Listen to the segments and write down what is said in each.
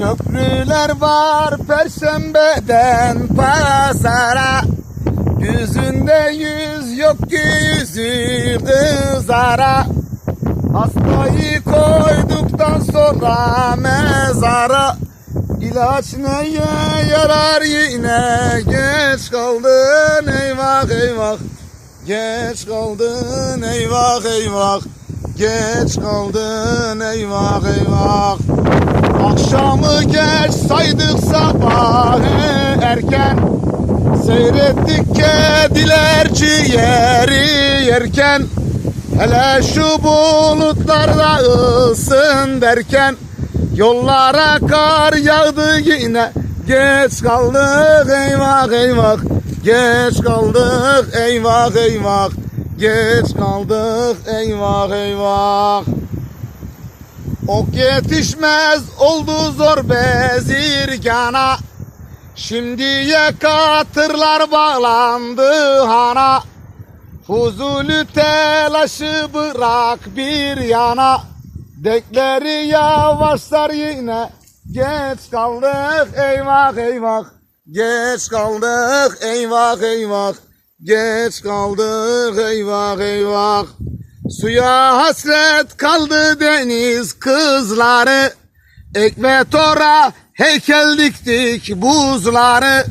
Köprüler var perşembeden pazara Yüzünde yüz yok ki yüzü kızara Hastayı koyduktan sonra mezara. İlaç neye yarar? Yine geç kaldın eyvah eyvah. Geç kaldın eyvah eyvah. Geç kaldın eyvah eyvah Akşamı geç saydık sabahı erken Seyrettik kediler ciğeri yerken. Hele şu bulutlarda ısın derken Yollara kar yağdı yine. Geç kaldık eyvah eyvah. Geç kaldık eyvah eyvah. Geç kaldık eyvah eyvah Ok yetişmez oldu zor bezirgana Şimdiye katırlar bağlandı hana. Fuzulü telaşı bırak bir yana. Dekleri yavaşlar yine. Geç kaldık eyvah eyvah. Geç kaldık eyvah eyvah. Geç kaldık eyvah eyvah Suya hasret kaldı deniz kızları. Ekvatora heykel diktik buzları.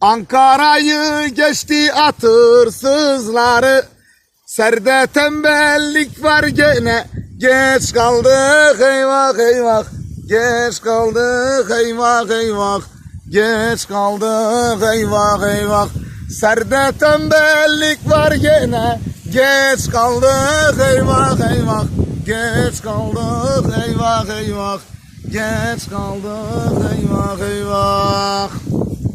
Ankara'yı geçti atırsızları Serde tembellik var gene. Geç kaldık eyvah eyvah. Geç kaldık eyvah eyvah. Geç kaldık eyvah eyvah. Serde tembellik gene Geç kaldık eyvah eyvah. Geç kaldık eyvah eyvah. Geç kaldık eyvah eyvah